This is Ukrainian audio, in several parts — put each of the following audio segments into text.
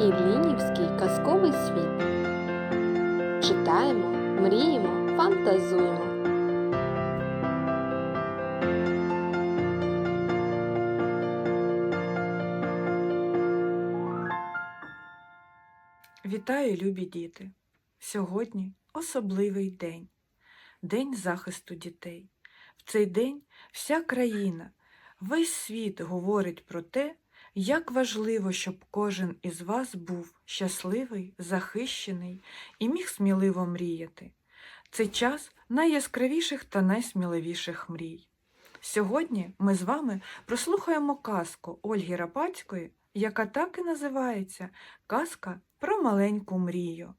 Іллінівський казковий світ. Читаємо, мріємо, фантазуємо. Вітаю, любі діти! Сьогодні особливий день День захисту дітей. В цей день вся країна, весь світ говорить про те, як важливо, щоб кожен із вас був щасливий, захищений і міг сміливо мріяти. Це час найяскравіших та найсміливіших мрій. Сьогодні ми з вами прослухаємо казку Ольги Рапацької, яка так і називається Казка про маленьку мрію.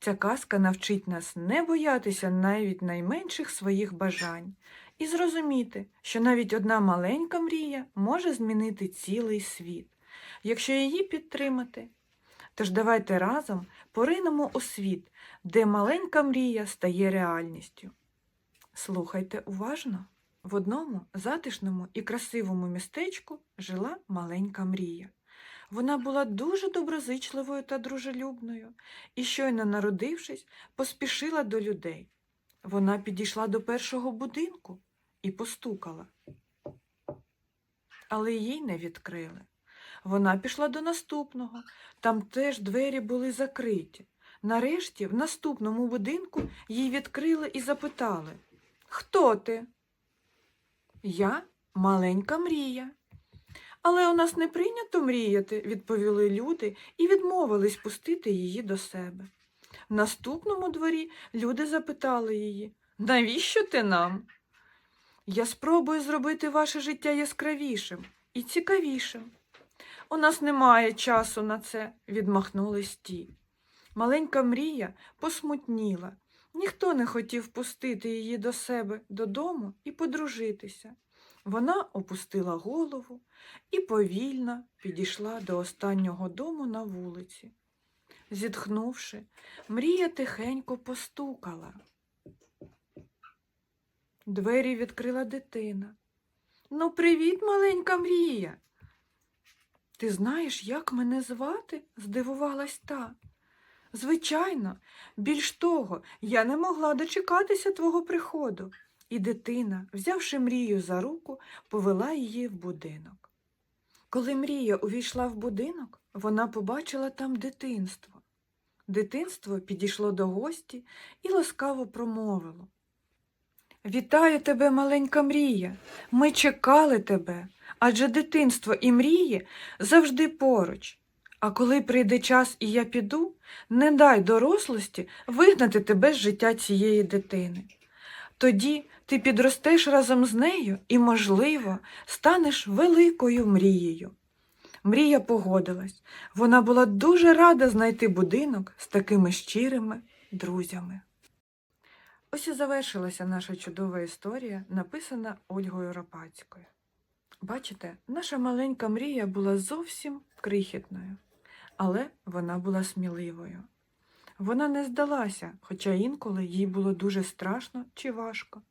Ця казка навчить нас не боятися навіть найменших своїх бажань і зрозуміти, що навіть одна маленька мрія може змінити цілий світ, якщо її підтримати. Тож давайте разом поринемо у світ, де маленька мрія стає реальністю. Слухайте уважно. В одному затишному і красивому містечку жила маленька мрія. Вона була дуже доброзичливою та дружелюбною і, щойно народившись, поспішила до людей. Вона підійшла до першого будинку і постукала. Але їй не відкрили. Вона пішла до наступного, там теж двері були закриті. Нарешті, в наступному будинку їй відкрили і запитали Хто ти? Я маленька мрія. Але у нас не прийнято мріяти, відповіли люди і відмовились пустити її до себе. В наступному дворі люди запитали її, навіщо ти нам? Я спробую зробити ваше життя яскравішим і цікавішим. У нас немає часу на це, відмахнулись ті. Маленька мрія посмутніла. Ніхто не хотів пустити її до себе додому і подружитися. Вона опустила голову і повільно підійшла до останнього дому на вулиці. Зітхнувши, мрія тихенько постукала. Двері відкрила дитина. Ну, привіт, маленька мрія. Ти знаєш, як мене звати? здивувалась та. Звичайно, більш того, я не могла дочекатися твого приходу. І дитина, взявши мрію за руку, повела її в будинок. Коли Мрія увійшла в будинок, вона побачила там дитинство. Дитинство підійшло до гості і ласкаво промовило. Вітаю тебе, маленька мрія. Ми чекали тебе, адже дитинство і мрії завжди поруч. А коли прийде час і я піду, не дай дорослості вигнати тебе з життя цієї дитини. Тоді ти підростеш разом з нею і, можливо, станеш великою мрією. Мрія погодилась. Вона була дуже рада знайти будинок з такими щирими друзями. Ось і завершилася наша чудова історія, написана Ольгою Рапацькою. Бачите, наша маленька мрія була зовсім крихітною, але вона була сміливою. Вона не здалася, хоча інколи їй було дуже страшно чи важко,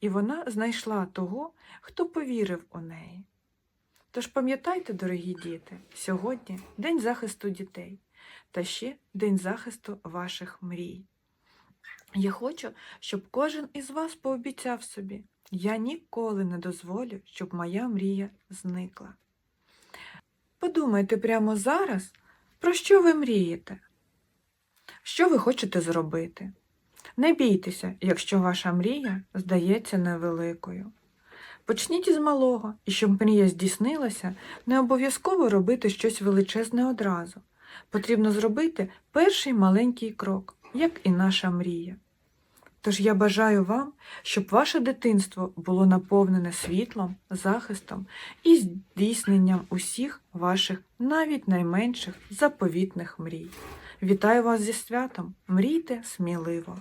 і вона знайшла того, хто повірив у неї. Тож пам'ятайте, дорогі діти, сьогодні День захисту дітей та ще День захисту ваших мрій. Я хочу, щоб кожен із вас пообіцяв собі, я ніколи не дозволю, щоб моя мрія зникла. Подумайте прямо зараз, про що ви мрієте. Що ви хочете зробити? Не бійтеся, якщо ваша мрія здається невеликою. Почніть із малого, і щоб мрія здійснилася, не обов'язково робити щось величезне одразу. Потрібно зробити перший маленький крок, як і наша мрія. Тож я бажаю вам, щоб ваше дитинство було наповнене світлом, захистом і здійсненням усіх ваших навіть найменших заповітних мрій. Вітаю вас зі святом! Мрійте сміливо!